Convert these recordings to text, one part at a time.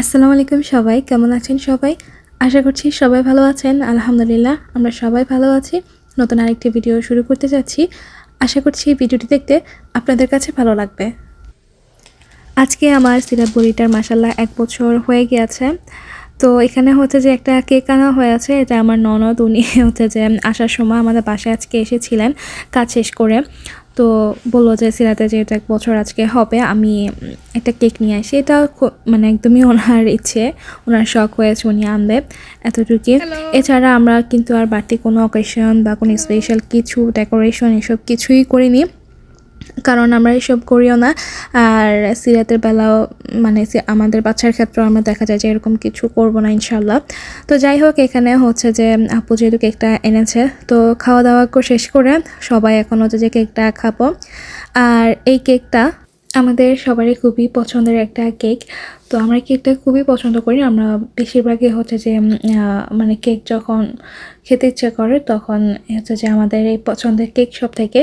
আসসালামু আলাইকুম সবাই, কেমন আছেন সবাই? আশা করছি সবাই ভালো আছেন। আলহামদুলিল্লাহ, আমরা সবাই ভালো আছি। নতুন আরেকটি ভিডিও শুরু করতে যাচ্ছি। আশা করছি ভিডিওটি দেখতে আপনাদের কাছে ভালো লাগবে। আজকে আমার সিরাপ বড়িটার মাসাল্লাহ এক বছর হয়ে গিয়েছে। তো এখানে হচ্ছে যে একটা কেক আনা হয়েছে, এটা আমার ননদ, উনি হচ্ছে যে আসার সময় আমাদের বাসায় আজকে এসেছিলেন, কাজ শেষ করে। তো বলল যে সিরাতে যেহেতু এক বছর আজকে হবে আমি একটা কেক নিয়ে আসি। এটা মানে একদমই ওনার ইচ্ছে। ওনার শখ হয়েছে উনি আনবে এতটুকু এছাড়া আমরা কিন্তু আর বাড়তি কোনো অকেশন বা কোনো স্পেশাল কিছু ডেকোরেশন এসব কিছুই করিনি। কারণ আমরা এসব করিও না। আর সিরাতের বেলাও মানে আমাদের বাচ্চার ক্ষেত্রেও আমরা দেখা যায় যে এরকম কিছু করব না ইনশাল্লাহ তো যাই হোক, এখানে হচ্ছে যে আপু যেহেতু কেকটা এনেছে, তো খাওয়া দাওয়া শেষ করে সবাই এখন হচ্ছে যে কেকটা খাব। আর এই কেকটা আমাদের সবারই খুবই পছন্দের একটা কেক। তো আমরা কেকটা খুবই পছন্দ করি। আমরা বেশিরভাগই হচ্ছে যে মানে কেক যখন খেতে ইচ্ছে করে তখন হচ্ছে যে আমাদের এই পছন্দের কেক শপ থেকে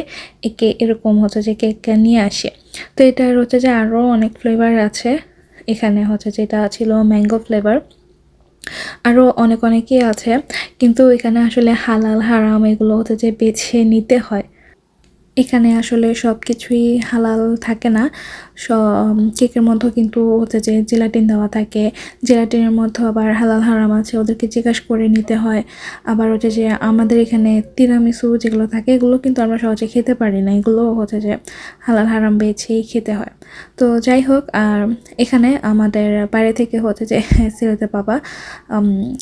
একে এরকম হচ্ছে যে কেক নিয়ে আসে। তো এটার হচ্ছে যে আরও অনেক ফ্লেভার আছে। এখানে হচ্ছে যেটা ছিল ম্যাঙ্গো ফ্লেভার আরও অনেক অনেকই আছে। কিন্তু এখানে আসলে হালাল হারাম এগুলো হচ্ছে যে বেছে নিতে হয়। এখানে আসলে সব কিছুই হালাল থাকে না। কেকের মধ্যেও কিন্তু হচ্ছে যে জেলাটিন দেওয়া থাকে। জেলাটিনের মধ্যে আবার হালাল হারাম আছে, ওদেরকে জিজ্ঞাসা করে নিতে হয়। আবার হচ্ছে যে আমাদের এখানে তিরামিসু যেগুলো থাকে, এগুলো কিন্তু আমরা সহজে খেতে পারি না। এগুলো হচ্ছে যে হালাল হারাম বেছেই খেতে হয়। তো যাই হোক, আর এখানে আমাদের বাইরে থেকে হচ্ছে যে সিরাতে বাবা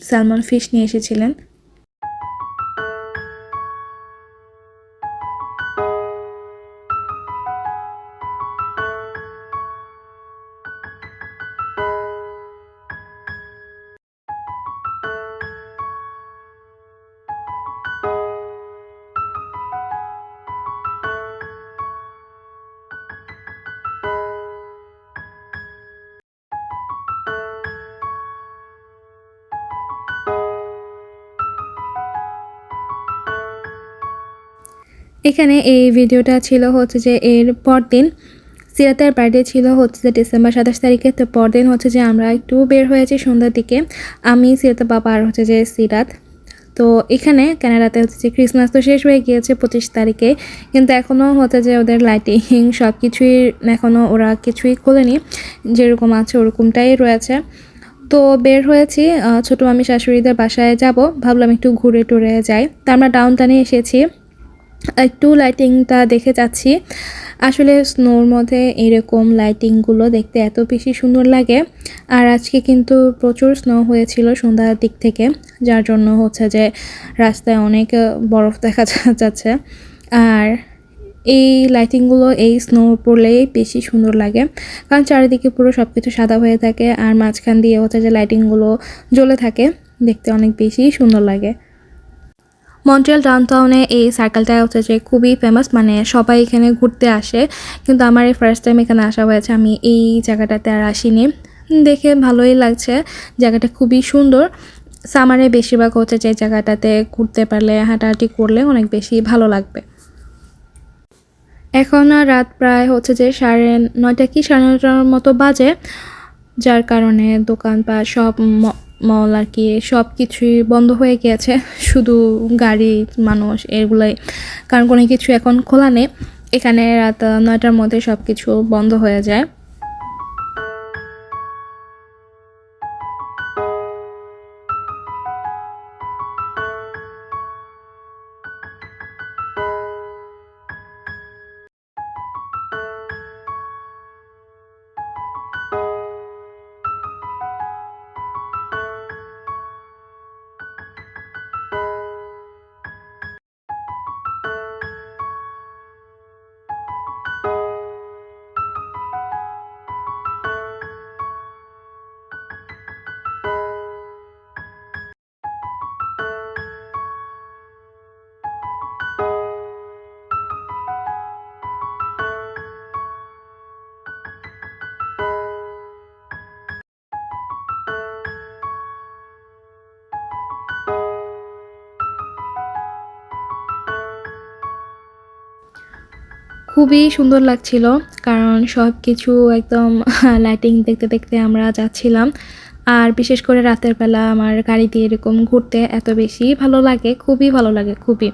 স্যালমন ফিশ নিয়ে এসেছিলেন। এখানে এই ভিডিওটা ছিল হচ্ছে যে এর পরদিন, সিরাতের বার্থডে ছিল হচ্ছে যে ডিসেম্বর সাতাশ তারিখে। তো পরদিন হচ্ছে যে আমরা একটু বের হয়েছি সন্ধ্যার দিকে। আমি সিরাতের বাবা আর হচ্ছে যে সিরাত। তো এখানে ক্যানাডাতে হচ্ছে যে ক্রিসমাস তো শেষ হয়ে গিয়েছে পঁচিশ তারিখে। কিন্তু এখনও হচ্ছে যে ওদের লাইটিং সব কিছুই এখনও ওরা কিছুই খোলেনি। যেরকম আছে ওরকমটাই রয়েছে। তো বের হয়েছি ছোটো আমি শাশুড়িদের বাসায় যাব। ভাবলাম একটু ঘুরে টুরে যাই। তা আমরা ডাউন টানে এসেছি। একটু লাইটিংটা দেখে যাচ্ছি। আসলে স্নোর মধ্যে এরকম লাইটিংগুলো দেখতে এত বেশি সুন্দর লাগে। আর আজকে কিন্তু প্রচুর স্নো হয়েছিল সন্ধ্যার দিক থেকে, যার জন্য হচ্ছে যে রাস্তায় অনেক বরফ দেখা যাচ্ছে। আর এই লাইটিংগুলো এই স্নো পড়লেই বেশি সুন্দর লাগে। কারণ চারিদিকে পুরো সব কিছু সাদা হয়ে থাকে, আর মাঝখান দিয়ে হচ্ছে যে লাইটিংগুলো জ্বলে থাকে, দেখতে অনেক বেশি সুন্দর লাগে। মন্ট্রিয়াল ডাউনটাউনে এই সার্কেলটা হচ্ছে যে খুবই ফেমাস মানে সবাই এখানে ঘুরতে আসে। কিন্তু আমার এই ফার্স্ট টাইম এখানে আসা হয়েছে, আমি এই জায়গাটাতে আর আসিনি। দেখে ভালোই লাগছে, জায়গাটা খুবই সুন্দর। সামারে বেশিরভাগ হচ্ছে যে জায়গাটাতে ঘুরতে পারলে, হাঁটাহাঁটি করলে অনেক বেশি ভালো লাগবে। এখন রাত প্রায় হচ্ছে যে সাড়ে নয়টা কি সাড়ে নয়টার মতো বাজে, যার কারণে দোকান বা সব ম- মল আর কি সব কিছুই বন্ধ হয়ে গিয়েছে? শুধু গাড়ি, মানুষ, এগুলোই। কারণ কোনো কিছু এখন খোলা নেই। এখানে রাত নয়টার মধ্যে সব কিছু বন্ধ হয়ে যায়। খুবই সুন্দর লাগছিল, কারণ সব কিছু একদম লাইটিং দেখতে দেখতে আমরা যাচ্ছিলাম। আর বিশেষ করে রাতের বেলা আমার গাড়ি দিয়ে এরকম ঘুরতে এত বেশি ভালো লাগে, খুবই ভালো লাগে, খুবই।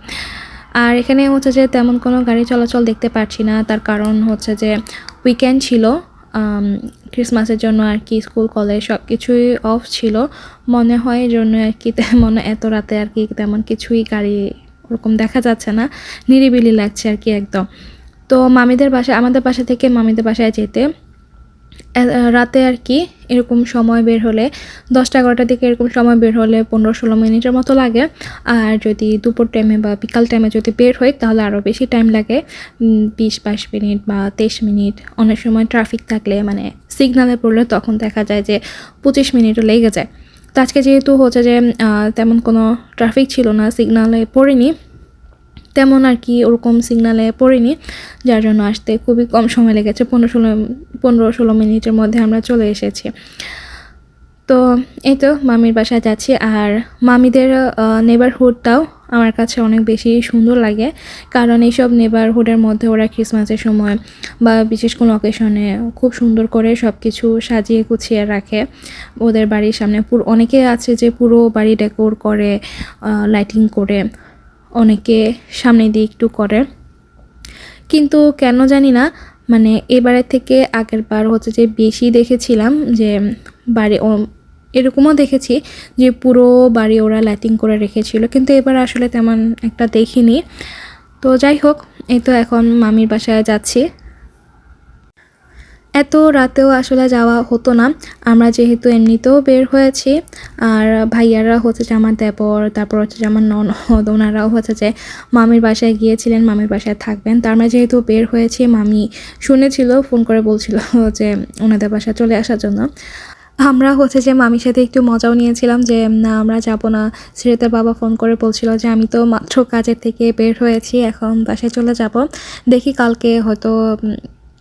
আর এখানে হচ্ছে যে তেমন কোনো গাড়ি চলাচল দেখতে পাচ্ছি না, তার কারণ হচ্ছে যে উইকেন্ড ছিল ক্রিসমাসের জন্য আর কি স্কুল কলেজ সব কিছুই অফ ছিল। মনে হয় এই জন্য আর কি তেমন এত রাতে আর কি তেমন কিছুই গাড়ি ওরকম দেখা যাচ্ছে না, নিরিবিলি লাগছে আর কি একদম। তো মামিদের বাসায় আমাদের বাসা থেকে মামিদের বাসায় যেতে রাতে আর কি এরকম সময় বের হলে, দশটা এগারোটার দিকে এরকম সময় বের হলে পনেরো ষোলো মিনিটের মতো লাগে। আর যদি দুপুর টাইমে বা বিকাল টাইমে যদি বের হই, তাহলে আরও বেশি টাইম লাগে। বিশ, বাইশ মিনিট বা তেইশ মিনিট, অনেক সময় ট্রাফিক থাকলে মানে সিগনালে পড়লে তখন দেখা যায় যে পঁচিশ মিনিটও লেগে যায়। তো আজকে যেহেতু হচ্ছে যে তেমন কোনো ট্রাফিক ছিল না সিগনালে পড়িনি তেমন আর কি ওরকম সিগনালে পড়িনি, যার জন্য আসতে খুবই কম সময় লেগেছে, পনেরো ষোলো পনেরো ষোলো মিনিটের মধ্যে আমরা চলে এসেছি। তো এই তো মামির বাসায় যাচ্ছি, আর মামিদের নেবারহুডটাও আমার কাছে অনেক বেশি সুন্দর লাগে, কারণ এইসব নেবারহুডের মধ্যে ওরা ক্রিসমাসের সময় বা বিশেষ কোনো অকেশনে খুব সুন্দর করে সব কিছু সাজিয়ে গুছিয়ে রাখে। ওদের বাড়ির সামনে পুরো, অনেকে আছে যে পুরো বাড়ি ডেকোর করে লাইটিং করে অনেকে সামনে দিয়ে একটু করে। কিন্তু কেন জানি না মানে এবারের থেকে আগের বার হচ্ছে যে বেশি দেখেছিলাম যে বাড়ি এরকমও দেখেছি যে পুরো বাড়ি ওরা লাইটিং করে রেখেছিল, কিন্তু এবার আসলে তেমন একটা দেখিনি। তো যাই হোক, এই তো এখন মামির বাসায় যাচ্ছি। এত রাতেও আসলে যাওয়া হতো না। আমরা যেহেতু এমনিতেও বের হয়েছি, আর ভাইয়ারা হচ্ছে যে আমার দেবর, তারপর হচ্ছে যে আমার ননদ ওনারাও হচ্ছে যে মামির বাসায় গিয়েছিলেন, মামির বাসায় থাকবেন। তার আমরা যেহেতু বের হয়েছি, মামি শুনেছিল, ফোন করে বলছিল যে ওনাদের বাসায় চলে আসার জন্য। আমরা হচ্ছে যে মামির সাথে একটু মজাও নিয়েছিলাম যে, না, আমরা যাব না। সিরাতের বাবা ফোন করে বলছিল যে, আমি তো মাত্র কাজের থেকে বের হয়েছি, এখন বাসায় চলে যাব। দেখি কালকে হয়তো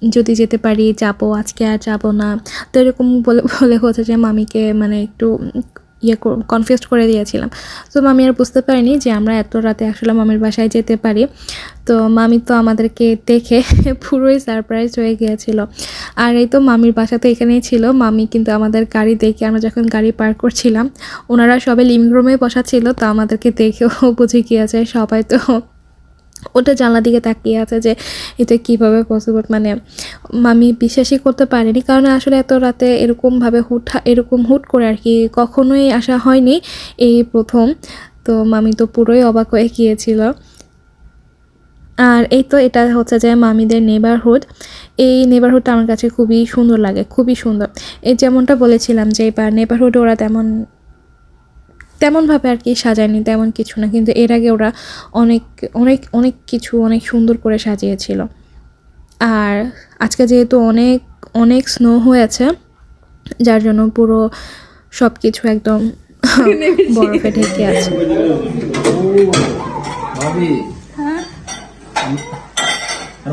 যদি যেতে পারি, যাব, আজকে আর যাব না। তো এরকম বলে বলে হচ্ছে যে মামিকে মানে একটু ইয়ে কনফিউজ করে দিয়েছিলাম। তো মামি আর বুঝতে পারিনি যে আমরা এত রাতে আসলে মামির বাসায় যেতে পারি। তো মামি তো আমাদেরকে দেখে পুরোই সারপ্রাইজ হয়ে গিয়েছিল। আর এই তো মামির বাসা তো এখানেই ছিল। মামি কিন্তু আমাদের গাড়ি দেখে, আমরা যখন গাড়ি পার্ক করছিলাম, ওনারা সবাই লিভিং রুমে বসা ছিল, তো আমাদেরকে দেখেও বুঝে গিয়েছে সবাই তো ওটা জানলা দিকে তাকিয়ে আছে যে এটা কীভাবে পসিবল মানে মামি বিশ্বাসই করতে পারেনি। কারণ আসলে এত রাতে এরকমভাবে হুট এরকম হুট করে আর কি কখনোই আসা হয়নি এই প্রথম। তো মামি তো পুরোই অবাক হয়ে গিয়েছিল। আর এই তো এটা হচ্ছে যে মামিদের নেবারহুড এই নেবারহুডটা আমার কাছে খুবই সুন্দর লাগে, খুবই সুন্দর। এই যেমনটা বলেছিলাম যে এবার নেবারহুড ওরা তেমন তেমনভাবে আর কি সাজায়নি তেমন কিছু না। কিন্তু এর আগে ওরা অনেক অনেক অনেক কিছু অনেক সুন্দর করে সাজিয়েছিল। আর আজকে যেহেতু অনেক অনেক স্নো হয়েছে যার জন্য পুরো সব কিছু একদম বরফে ঢেকে আছে। আর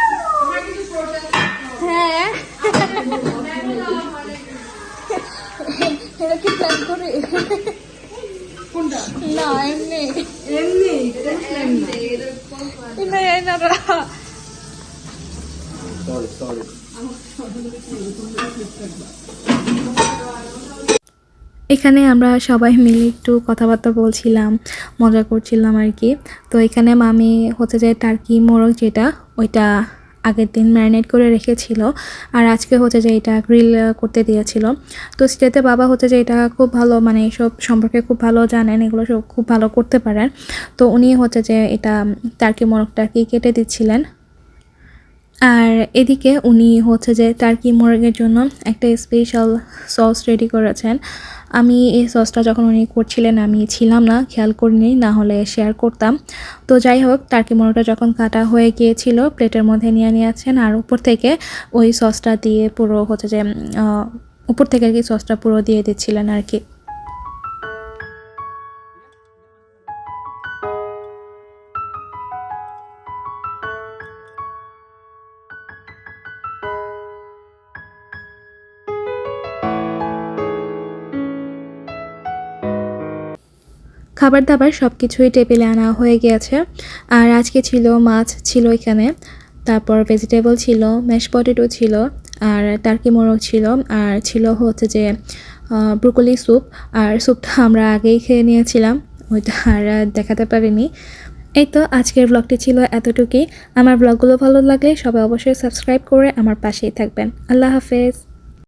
না এমনি এমনি না এনারা সরি সরি এখানে আমরা সবাই মিলে একটু কথাবার্তা বলছিলাম মজা করছিলাম আর কি। তো এখানে মামি হচ্ছে যে টার্কি মোরগ যেটা ওইটা আগের দিন ম্যারিনেট করে রেখেছিল। আর আজকে হচ্ছে যে এটা গ্রিল করতে দিয়েছিল। তো সেটাতে বাবা হচ্ছে যে এটা খুব ভালো মানে এসব সম্পর্কে খুব ভালো জানেন, এগুলো সব খুব ভালো করতে পারেন। তো উনি হচ্ছে যে এটা টার্কি মোরগটা আর কি কেটে দিচ্ছিলেন? আর এদিকে উনি হচ্ছে যে টার্কি মোরগের জন্য একটা স্পেশাল সস রেডি করেছেন। আমি এই সসটা যখন উনি করছিলেন, আমি ছিলাম না, খেয়াল করিনি, না হলে শেয়ার করতাম। তো যাই হোক টার্কি মোড়োটা যখন কাটা হয়ে গিয়েছিল, প্লেটের মধ্যে নিয়ে নিয়েছেন, আর উপর থেকে ওই সসটা দিয়ে পুরো হচ্ছে যে উপর থেকে আর কি সসটা পুরো দিয়ে দিচ্ছিলেন আর কি। খাবার দাবার সব কিছুই টেবিলে আনা হয়ে গিয়েছে। আর আজকে ছিল মাছ ছিল এখানে। তারপর ভেজিটেবল ছিল ম্যাশ পটেটো ছিল, আর টার্কি মোরগ ছিল, আর ছিল হচ্ছে যে ব্রুকলি স্যুপ আর স্যুপটা আমরা আগেই খেয়ে নিয়েছিলাম, ওইটা আর দেখাতে পারিনি। এই তো আজকের ব্লগটি ছিল এতটুকুই। আমার ব্লগগুলো ভালো লাগলে সবাই অবশ্যই সাবস্ক্রাইব করে আমার পাশেই থাকবেন। আল্লাহ হাফেজ।